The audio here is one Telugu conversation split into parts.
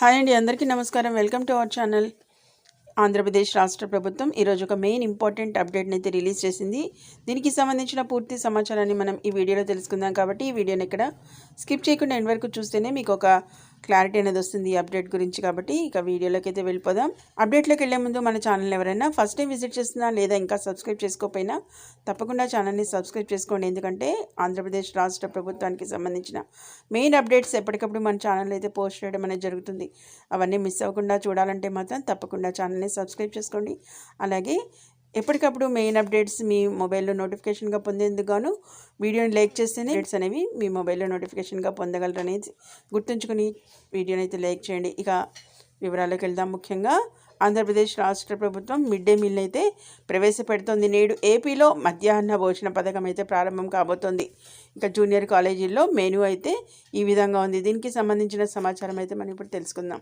హాయ్ అండి అందరికీ నమస్కారం. Welcome to our channel. Andhra Pradesh రాష్ట్ర ప్రభుత్వం ఈరోజు ఒక మెయిన్ ఇంపార్టెంట్ అప్డేట్ని అయితే రిలీజ్ చేసింది. దీనికి సంబంధించిన పూర్తి సమాచారాన్ని మనం ఈ వీడియోలో తెలుసుకుందాం కాబట్టి ఈ వీడియోని ఇక్కడ స్కిప్ చేయకుండా ఎండ్ వరకు చూస్తేనే మీకు ఒక క్లారిటీ అనేది వస్తుంది ఈ అప్డేట్ గురించి కాబట్టి ఇక వీడియోలోకి అయితే వెళ్ళిపోదాం. అప్డేట్లోకి వెళ్ళే ముందు మన ఛానల్ ఎవరైనా ఫస్ట్ టైం విజిట్ చేస్తున్నా లేదా ఇంకా సబ్స్క్రైబ్ చేసుకోకపోయినా తప్పకుండా ఛానల్ని సబ్స్క్రైబ్ చేసుకోండి. ఎందుకంటే ఆంధ్రప్రదేశ్ రాష్ట్ర ప్రభుత్వానికి సంబంధించిన మెయిన్ అప్డేట్స్ ఎప్పటికప్పుడు మన ఛానల్ అయితే పోస్ట్ చేయడం అనేది జరుగుతుంది. అవన్నీ మిస్ అవ్వకుండా చూడాలంటే మాత్రం తప్పకుండా ఛానల్ని సబ్స్క్రైబ్ చేసుకోండి. అలాగే ఎప్పటికప్పుడు మెయిన్ అప్డేట్స్ మీ మొబైల్లో నోటిఫికేషన్గా పొందేందుకు గాను వీడియోని లైక్ చేస్తేనే అప్డేట్స్ అనేవి మీ మొబైల్లో నోటిఫికేషన్గా పొందగలరు అనేది గుర్తుంచుకొని వీడియోని అయితే లైక్ చేయండి. ఇక వివరాలకు వెళ్దాం. ముఖ్యంగా ఆంధ్రప్రదేశ్ రాష్ట్ర ప్రభుత్వం మిడ్ డే మీల్ అయితే ప్రవేశపెడుతోంది. నేడు ఏపీలో మధ్యాహ్న భోజన పథకం అయితే ప్రారంభం కాబోతోంది. ఇక జూనియర్ కాలేజీల్లో మెనూ అయితే ఈ విధంగా ఉంది. దీనికి సంబంధించిన సమాచారం అయితే మనం ఇప్పుడు తెలుసుకుందాం.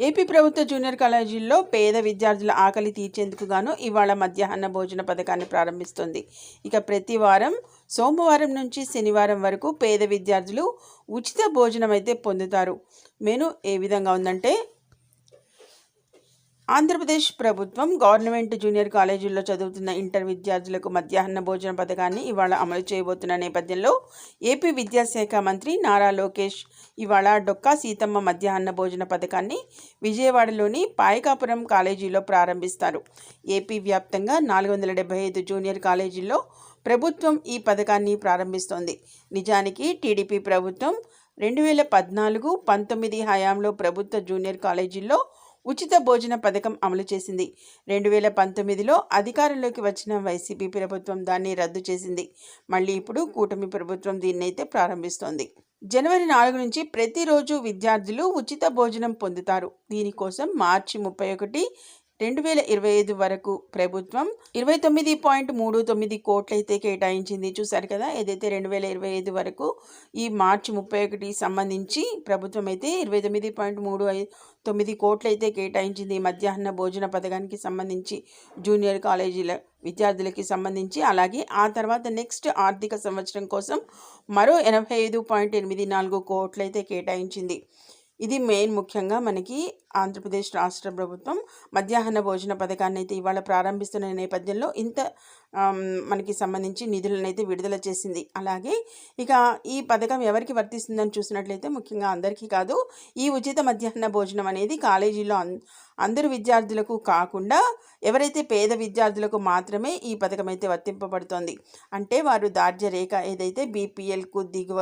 ఏపీ ప్రభుత్వ జూనియర్ కాలేజీల్లో పేద విద్యార్థుల ఆకలి తీర్చేందుకు గాను ఇవాళ మధ్యాహ్న భోజన పథకాన్ని ప్రారంభిస్తుంది. ఇక ప్రతి వారం సోమవారం నుంచి శనివారం వరకు పేద విద్యార్థులు ఉచిత భోజనం అయితే పొందుతారు. మెను ఏ విధంగా ఉందంటే ఆంధ్రప్రదేశ్ ప్రభుత్వం గవర్నమెంట్ జూనియర్ కాలేజీల్లో చదువుతున్న ఇంటర్ విద్యార్థులకు మధ్యాహ్న భోజన పథకాన్ని ఇవాళ అమలు చేయబోతున్న నేపథ్యంలో ఏపీ విద్యాశాఖ మంత్రి నారా లోకేష్ ఇవాళ డొక్కా సీతమ్మ మధ్యాహ్న భోజన పథకాన్ని విజయవాడలోని పాయకాపురం కాలేజీలో ప్రారంభిస్తారు. ఏపీ వ్యాప్తంగా నాలుగు వందల డెబ్బై ఐదు జూనియర్ కాలేజీల్లో ప్రభుత్వం ఈ పథకాన్ని ప్రారంభిస్తోంది. నిజానికి టీడీపీ ప్రభుత్వం రెండు వేల పద్నాలుగు పంతొమ్మిది హయాంలో ప్రభుత్వ జూనియర్ కాలేజీల్లో ఉచిత భోజన పథకం అమలు చేసింది. రెండు వేల పంతొమ్మిదిలో అధికారంలోకి వచ్చిన వైసీపీ ప్రభుత్వం దాన్ని రద్దు చేసింది. మళ్ళీ ఇప్పుడు కూటమి ప్రభుత్వం దీన్నైతే ప్రారంభిస్తోంది. జనవరి నాలుగు నుంచి ప్రతిరోజు విద్యార్థులు ఉచిత భోజనం పొందుతారు. దీనికోసం మార్చి ముప్పై ఒకటి రెండు వేల ఇరవై ఐదు వరకు ప్రభుత్వం ఇరవై తొమ్మిది పాయింట్ మూడు తొమ్మిది కోట్లయితే కేటాయించింది. చూసారు కదా ఏదైతే రెండు వేల ఇరవై ఐదు వరకు ఈ మార్చి ముప్పై ఒకటి సంబంధించి ప్రభుత్వం అయితే ఇరవై తొమ్మిది పాయింట్ మూడు ఐదు తొమ్మిది కోట్లయితే కేటాయించింది. మధ్యాహ్న భోజన పథకానికి సంబంధించి జూనియర్ కాలేజీల విద్యార్థులకి సంబంధించి అలాగే ఆ తర్వాత నెక్స్ట్ ఆర్థిక సంవత్సరం కోసం మరో ఎనభై ఐదు పాయింట్ ఎనిమిది నాలుగు కోట్లయితే కేటాయించింది. ఇది మెయిన్ ముఖ్యంగా మనకి ఆంధ్రప్రదేశ్ రాష్ట్ర ప్రభుత్వం మధ్యాహ్న భోజన పథకాన్ని అయితే ఇవాళ ప్రారంభిస్తున్న నేపథ్యంలో ఇంత మనకి సంబంధించి నిధులను అయితే విడుదల చేసింది. అలాగే ఇక ఈ పథకం ఎవరికి వర్తిస్తుందని చూసినట్లయితే ముఖ్యంగా అందరికీ కాదు ఈ ఉచిత మధ్యాహ్న భోజనం అనేది కాలేజీలో అందరు విద్యార్థులకు కాకుండా ఎవరైతే పేద విద్యార్థులకు మాత్రమే ఈ పథకం అయితే వర్తింపబడుతోంది. అంటే వారు దార్జ్య రేఖ ఏదైతే బీపీఎల్కు దిగువ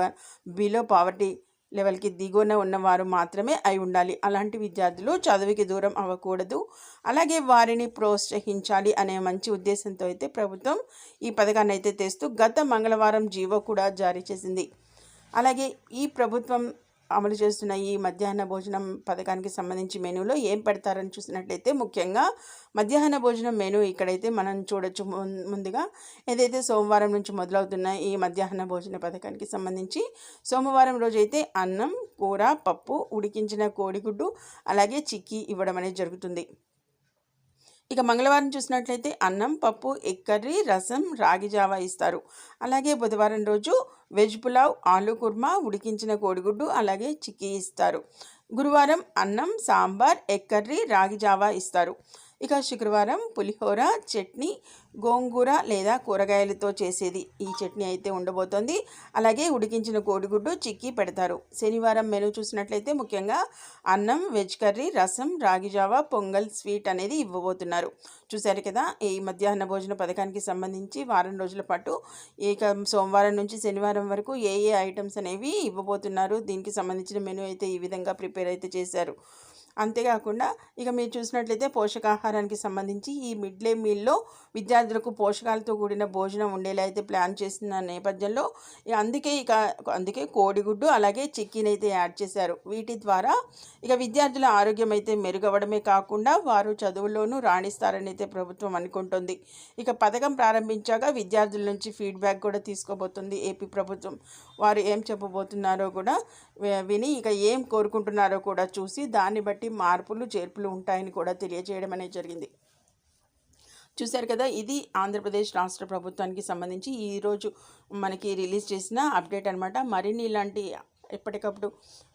బిలో పావర్టీ లెవెల్కి దిగువన ఉన్నవారు మాత్రమే అయి ఉండాలి. అలాంటి విద్యార్థులు చదువుకి దూరం అవ్వకూడదు. అలాగే వారిని ప్రోత్సహించాలి అనే మంచి ఉద్దేశంతో అయితే ప్రభుత్వం ఈ పథకాన్ని అయితే తెస్తూ గత మంగళవారం జీవో కూడా జారీ చేసింది. అలాగే ఈ ప్రభుత్వం అమలు చేస్తున్న ఈ మధ్యాహ్న భోజనం పథకానికి సంబంధించి మెనూలో ఏం పెడతారని చూసినట్లయితే ముఖ్యంగా మధ్యాహ్న భోజనం మెనూ ఇక్కడైతే మనం చూడొచ్చు ముందుగా ఏదైతే సోమవారం నుంచి మొదలవుతున్న ఈ మధ్యాహ్న భోజన పథకానికి సంబంధించి సోమవారం రోజైతే అన్నం కూర పప్పు ఉడికించిన కోడిగుడ్డు అలాగే చిక్కీ ఇవ్వడం అనేది జరుగుతుంది. ఇక మంగళవారం చూసినట్లయితే అన్నం పప్పు ఎగ్ కర్రీ రసం రాగి జావా ఇస్తారు. అలాగే బుధవారం రోజు వెజ్ పులావ్ ఆలు కుర్మా ఉడికించిన కోడిగుడ్డు అలాగే చిక్కీ ఇస్తారు. గురువారం అన్నం సాంబార్ ఎగ్ కర్రీ రాగి జావా ఇస్తారు. ఇక శుక్రవారం పులిహోర చట్నీ గోంగూర లేదా కూరగాయలతో చేసేది. ఈ చట్నీ అయితే ఉండబోతోంది. అలాగే ఉడికించిన కోడిగుడ్డు చిక్కీ పెడతారు. శనివారం మెనూ చూసినట్లయితే ముఖ్యంగా అన్నం వెజ్ కర్రీ రసం రాగిజావా పొంగల్ స్వీట్ అనేది ఇవ్వబోతున్నారు. చూశారు కదా ఈ మధ్యాహ్న భోజన పథకానికి సంబంధించి వారం రోజుల పాటు ఇక సోమవారం నుంచి శనివారం వరకు ఏ ఏ ఐటమ్స్ అనేవి ఇవ్వబోతున్నారు. దీనికి సంబంధించిన మెనూ అయితే ఈ విధంగా ప్రిపేర్ అయితే చేశారు. అంతేకాకుండా ఇక మీరు చూసినట్లయితే పోషకాహారానికి సంబంధించి ఈ మిడ్ డే మీల్లో విద్యార్థులకు పోషకాలతో కూడిన భోజనం ఉండేలా అయితే ప్లాన్ చేసిన నేపథ్యంలో ఇక అందుకే ఇక అందుకే కోడిగుడ్డు అలాగే చిక్కీని అయితే యాడ్ చేశారు. వీటి ద్వారా ఇక విద్యార్థుల ఆరోగ్యం అయితే మెరుగవడమే కాకుండా వారు చదువుల్లోనూ రాణిస్తారని అయితే ప్రభుత్వం అనుకుంటుంది. ఇక పథకం ప్రారంభించాక విద్యార్థుల నుంచి ఫీడ్బ్యాక్ కూడా తీసుకోబోతుంది ఏపీ ప్రభుత్వం. వారు ఏం చెప్పబోతున్నారో కూడా విని ఇక ఏం కోరుకుంటున్నారో కూడా చూసి దాన్ని బట్టి మార్పులు చేర్పులు ఉంటాయని కూడా తెలియజేయడం అనేది జరిగింది. చూశారు కదా ఇది ఆంధ్రప్రదేశ్ రాష్ట్ర ప్రభుత్వానికి సంబంధించి ఈరోజు మనకి రిలీజ్ చేసిన అప్డేట్ అనమాట మరిన్ని ఇలాంటి ఎప్పటికప్పుడు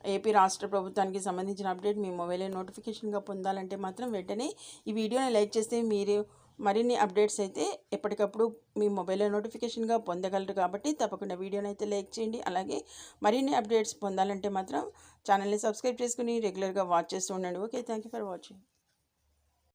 ఏపీ రాష్ట్ర ప్రభుత్వానికి సంబంధించిన అప్డేట్ మీ మొబైల్లో నోటిఫికేషన్గా పొందాలంటే మాత్రం వెంటనే ఈ వీడియోని లైక్ చేస్తే మీరు మరిన్ని అప్డేట్స్ అయితే ఎప్పటికప్పుడు మీ మొబైల్లో నోటిఫికేషన్గా పొందగలరు కాబట్టి తప్పకుండా వీడియోని అయితే లైక్ చేయండి. అలాగే మరిన్ని అప్డేట్స్ పొందాలంటే మాత్రం ఛానల్ని సబ్స్క్రైబ్ చేసుకుని రెగ్యులర్గా వాచ్ చేస్తూ ఉండండి. Okay thank you for watching.